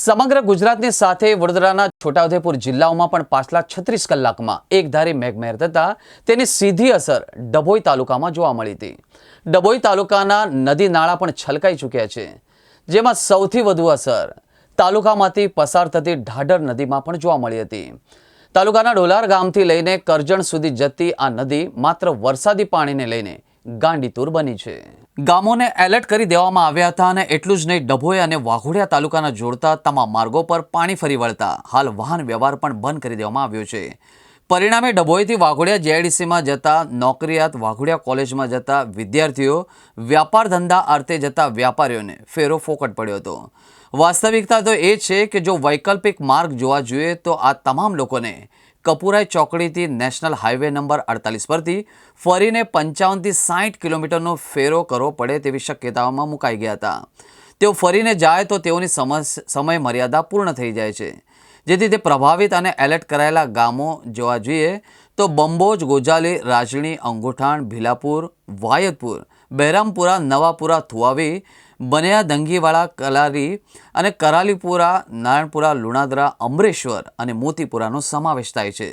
સમગ્ર ગુજરાતની સાથે વડોદરાના છોટાઉદેપુર જિલ્લાઓમાં પણ પાછલા છત્રીસ કલાકમાં એકધારી મેઘમહેર થતાં તેની સીધી અસર ડભોઈ તાલુકામાં જોવા મળી હતી. ડભોઈ તાલુકાના નદી નાળા પણ છલકાઈ ચૂક્યા છે, જેમાં સૌથી વધુ અસર તાલુકામાંથી પસાર થતી ઢાઢર નદીમાં પણ જોવા મળી હતી. તાલુકાના ડોલાર ગામથી લઈને કરજણ સુધી જતી આ નદી માત્ર વરસાદી પાણીને લઈને ગાંડીતુર બની છે. ગામોને એલર્ટ કરી દેવામાં આવ્યા હતા અને એટલું જ નહીં, ડભોઈ અને વાઘોડિયા તાલુકાના જોડતા તમામ માર્ગો પર પાણી ફરી વળતા હાલ વાહન વ્યવહાર પણ બંધ કરી દેવામાં આવ્યો છે. પરિણામે ડભોઈથી વાઘોડિયા જેઆઈડીસીમાં જતા નોકરિયાત વાઘોડિયા કોલેજમાં જતા વિદ્યાર્થીઓ વ્યાપાર ધંધા અર્થે જતા વ્યાપારીઓને ફેરો ફોકટ પડ્યો હતો. વાસ્તવિકતા તો એ છે કે જો વૈકલ્પિક માર્ગ જોવા જોઈએ તો આ તમામ લોકોને કપુરાઈ ચોકડીથી નેશનલ હાઈવે નંબર અડતાલીસ પરથી ફરીને પંચાવનથી સાઠ કિલોમીટરનો ફેરો કરવો પડે તેવી શક્યતાઓમાં મુકાઈ ગયા હતા. તેઓ ફરીને જાય તો તેઓની સમય મર્યાદા પૂર્ણ થઈ જાય છે. જેથી તે પ્રભાવિત અને એલર્ટ કરાયેલા ગામો જોવા જોઈએ તો બંબોજ, ગોજાલી, રાજણી, અંગુઠાણ, ભીલાપુર વાયદપુર બહેરામપુરા, નવાપુરા થુવાવી બનેરા દંગીવાળા કલારી અને કરાલીપુરા નારાયણપુરા લુણાદરા અમરેશ્વર અને મોતીપુરાનો સમાવેશ થાય છે.